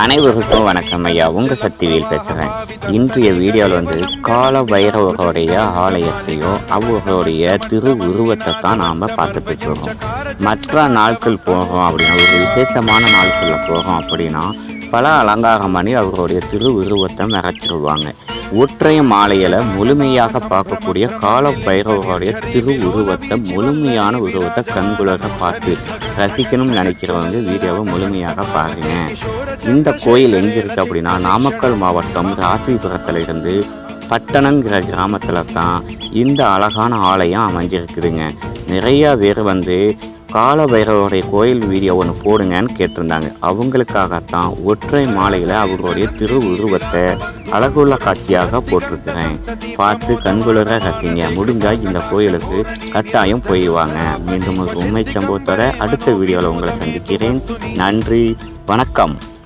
அனைவருக்கும் வணக்கம் ஐயா. உங்க சக்திவேல் பேசுகிறேன் இன்றைய வீடியோவில் வந்து கால பைரவருடைய ஆலயத்தையும் அவர்களுடைய திரு உருவத்தை தான் நாம் பார்த்துட்டு இருக்கோம் மற்ற நாட்கள் போகிறோம் அப்படின்னா ஒரு விசேஷமான நாட்களில் போகிறோம் அப்படின்னா பல அலங்காரம் பண்ணி அவர்களுடைய திரு உருவத்தை மறைச்சிருவாங்க. ஒற்றை மாலையில முழுமையாக பார்க்கக்கூடிய கால பைரவருடைய திரு உருவத்தை முழுமையான உருவத்தை கண்குளர பார்த்து ரசிக்கணும்னு நினைக்கிறவங்க வீடியோவை முழுமையாக பாருங்க. இந்த கோயில் எங்க இருக்கு அப்படின்னா நாமக்கல் மாவட்டம் ராசிபுரத்துல இருந்து பட்டணங்கிற கிராமத்துல தான் இந்த அழகான ஆலயம் அமைஞ்சிருக்குதுங்க. நிறைய பேர் வந்து கால பைரவருடைய கோயில் வீடியோ ஒன்று போடுங்கன்னு கேட்டிருந்தாங்க. அவங்களுக்காகத்தான் ஒற்றை மாலையில் அவர்களுடைய திரு உருவத்தை அழகுள்ள காட்சியாக போட்டிருக்கிறேன். பார்த்து கண்குளிர ரசிங்க. முடிஞ்சால் இந்த கோயிலுக்கு கட்டாயம் போய்வாங்க மீண்டும் ஒரு உண்மை சம்பவத்தோட அடுத்த வீடியோவில் உங்களை சந்திக்கிறேன். நன்றி. வணக்கம்.